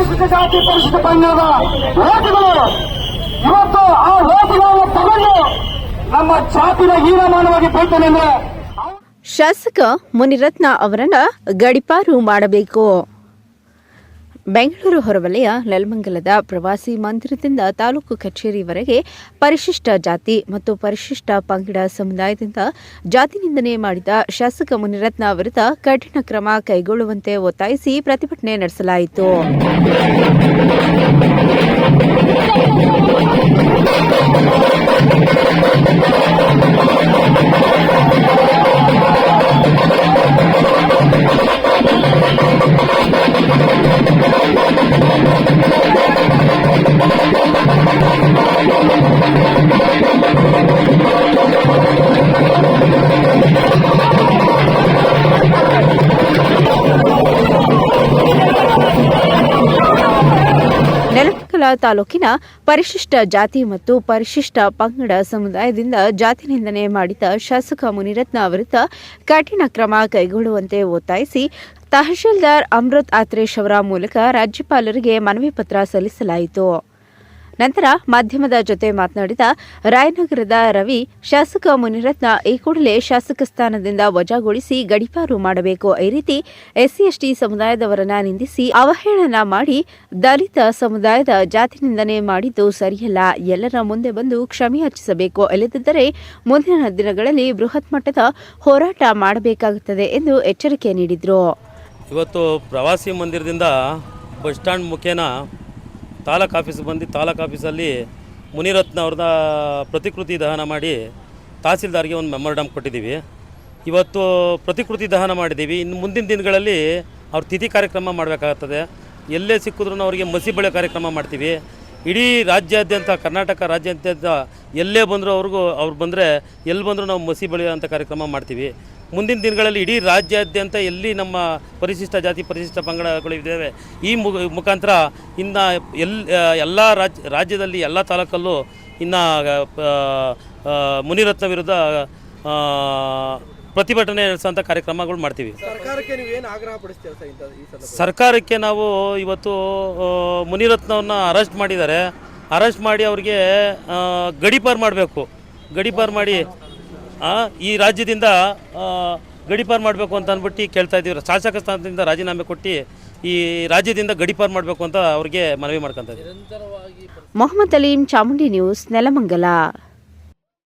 ಪರಿಶಿಷ್ಟ ಜಾತಿ ಪರಿಶಿಷ್ಟ ಪಂಗಡದ ಓಟುಗಳು ಇವತ್ತು ಆ ಓಟುಗಳನ್ನು ತಗೊಂಡು ನಮ್ಮ ಜಾತಿನ ಹೀನಮಾನವಾಗಿ ಬೈತಾನೆ ಅಂದ್ರೆ ಶಾಸಕ ಮುನಿರತ್ನ ಅವರನ್ನ ಗಡಿಪಾರು ಮಾಡಬೇಕು. ಬೆಂಗಳೂರು ಹೊರವಲಯ ನೆಲಮಂಗಲದ ಪ್ರವಾಸಿ ಮಂದಿರದಿಂದ ತಾಲೂಕು ಕಚೇರಿವರೆಗೆ ಪರಿಶಿಷ್ಟ ಜಾತಿ ಮತ್ತು ಪರಿಶಿಷ್ಟ ಪಂಗಡ ಸಮುದಾಯದಿಂದ ಜಾತಿ ನಿಂದನೆ ಮಾಡಿದ ಶಾಸಕ ಮುನಿರತ್ನ ವಿರುದ್ಧ ಕಠಿಣ ಕ್ರಮ ಕೈಗೊಳ್ಳುವಂತೆ ಒತ್ತಾಯಿಸಿ ಪ್ರತಿಭಟನೆ ನಡೆಸಲಾಯಿತು. ತಾಲೂಕಿನ ಪರಿಶಿಷ್ಟ ಜಾತಿ ಮತ್ತು ಪರಿಶಿಷ್ಟ ಪಂಗಡ ಸಮುದಾಯದಿಂದ ಜಾತಿ ನಿಂದನೆ ಮಾಡಿದ ಶಾಸಕ ಮುನಿರತ್ನ ವಿರುದ್ಧ ಕಠಿಣ ಕ್ರಮ ಕೈಗೊಳ್ಳುವಂತೆ ಒತ್ತಾಯಿಸಿ ತಹಶೀಲ್ದಾರ್ ಅಮೃತ್ ಆತ್ರೇಶ್ ಅವರ ಮೂಲಕ ರಾಜ್ಯಪಾಲರಿಗೆ ಮನವಿ ಪತ್ರ ಸಲ್ಲಿಸಲಾಯಿತು. ನಂತರ ಮಾಧ್ಯಮದ ಜೊತೆ ಮಾತನಾಡಿದ ರಾಯನಗರದ ರವಿ, ಶಾಸಕ ಮುನಿರತ್ನ ಈ ಕೂಡಲೇ ಶಾಸಕ ಸ್ಥಾನದಿಂದ ವಜಾಗೊಳಿಸಿ ಗಡಿಪಾರು ಮಾಡಬೇಕು. ಈ ರೀತಿ ಎಸ್ಸಿ ಎಸ್ಟಿ ಸಮುದಾಯದವರನ್ನ ನಿಂದಿಸಿ ಅವಹೇಳನ ಮಾಡಿ ದಲಿತ ಸಮುದಾಯದ ಜಾತಿ ನಿಂದನೆ ಮಾಡಿದ್ದು ಸರಿಯಲ್ಲ. ಎಲ್ಲರ ಮುಂದೆ ಬಂದು ಕ್ಷಮೆಯಾಚಿಸಬೇಕು ಇಲ್ಲದಿದ್ದರೆ ಮುಂದಿನ ದಿನಗಳಲ್ಲಿ ಬೃಹತ್ ಮಟ್ಟದ ಹೋರಾಟ ಮಾಡಬೇಕಾಗುತ್ತದೆ ಎಂದು ಎಚ್ಚರಿಕೆ ನೀಡಿದರು. ಇವತ್ತು ಪ್ರವಾಸಿ ಮಂದಿರದಿಂದ ಬಸ್ ಸ್ಟ್ಯಾಂಡ್ ಮುಖೇನ ತಾಲೂಕು ಆಫೀಸ್ ಬಂದು ತಾಲೂಕು ಆಫೀಸಲ್ಲಿ ಮುನಿರತ್ನ ಅವ್ರದ ಪ್ರತಿಕೃತಿ ದಹನ ಮಾಡಿ ತಹಸೀಲ್ದಾರ್ಗೆ ಒಂದು ಮೆಮೊರಡಮ್ ಕೊಟ್ಟಿದ್ದೀವಿ. ಇವತ್ತು ಪ್ರತಿಕೃತಿ ದಹನ ಮಾಡಿದ್ದೀವಿ. ಇನ್ನು ಮುಂದಿನ ದಿನಗಳಲ್ಲಿ ಅವ್ರ ತಿಥಿ ಕಾರ್ಯಕ್ರಮ ಮಾಡಬೇಕಾಗ್ತದೆ. ಎಲ್ಲೇ ಸಿಕ್ಕಿದ್ರೂ ಅವರಿಗೆ ಮಸಿ ಬಳೆ ಕಾರ್ಯಕ್ರಮ ಮಾಡ್ತೀವಿ. ಇಡೀ ರಾಜ್ಯಾದ್ಯಂತ, ಕರ್ನಾಟಕ ರಾಜ್ಯಾದ್ಯಂತ ಎಲ್ಲೇ ಬಂದರೂ ಅವ್ರಿಗೂ, ಅವ್ರು ಬಂದರೆ ಎಲ್ಲಿ ಬಂದರೂ ನಾವು ಮಸಿ ಬೆಳೆಯುವಂಥ ಕಾರ್ಯಕ್ರಮ ಮಾಡ್ತೀವಿ. ಮುಂದಿನ ದಿನಗಳಲ್ಲಿ ಇಡೀ ರಾಜ್ಯಾದ್ಯಂತ ಎಲ್ಲಿ ನಮ್ಮ ಪರಿಶಿಷ್ಟ ಜಾತಿ, ಪರಿಶಿಷ್ಟ ಪಂಗಡಗಳು ಇದ್ದೇವೆ, ಈ ಮುಖಾಂತರ ಇನ್ನು ಎಲ್, ಎಲ್ಲ ರಾಜ್, ರಾಜ್ಯದಲ್ಲಿ ಎಲ್ಲ ತಾಲೂಕಲ್ಲೂ ಇನ್ನು ಮುನಿರತ್ನ ವಿರುದ್ಧ ಪ್ರತಿಭಟನೆ ನಡೆಸುವಂಥ ಕಾರ್ಯಕ್ರಮಗಳು ಮಾಡ್ತೀವಿ. ಸರ್ಕಾರಕ್ಕೆ ನೀವೇನು ಆಗ್ರಹ ಪಡಿಸ್ತೀರ ಸರ್ ಇಂಥ ಈ ಸಂದರ್ಭ ಸರ್ಕಾರಕ್ಕೆ ನಾವು ಇವತ್ತು ಮುನಿರತ್ನವನ್ನು ಮುನಿರತ್ನವ್ರನ್ನ ಅರೆಸ್ಟ್ ಮಾಡಿದ್ದಾರೆ. ಅರೆಸ್ಟ್ ಮಾಡಿ ಅವ್ರಿಗೆ ಗಡಿಪಾರು ಗಡೀಪಾರ್ ಮಾಡಬೇಕು. ಗಡಿಪಾರು ಮಾಡಿ ಆ, ಈ ರಾಜ್ಯದಿಂದ ಗಡಿಪಾರು ಗಡೀಪಾರ್ ಮಾಡಬೇಕು ಅಂತ ಅಂದ್ಬಿಟ್ಟು ಕೇಳ್ತಾ ಇದ್ದೀವಿ. ಶಾಸಕ ಸ್ಥಾನದಿಂದ ರಾಜೀನಾಮೆ ಕೊಟ್ಟು ಈ ರಾಜ್ಯದಿಂದ ಗಡಿಪಾರು ಮಾಡಬೇಕು ಅಂತ ಅವ್ರಿಗೆ ಮನವಿ ಮಾಡ್ಕೊತಾ ಇದ್ದೀವಿ. ಮೊಹಮ್ಮದ್ ಅಲೀಂ ಚಾಮುಂಡಿ ನ್ಯೂಸ್ ನೆಲಮಂಗಲ.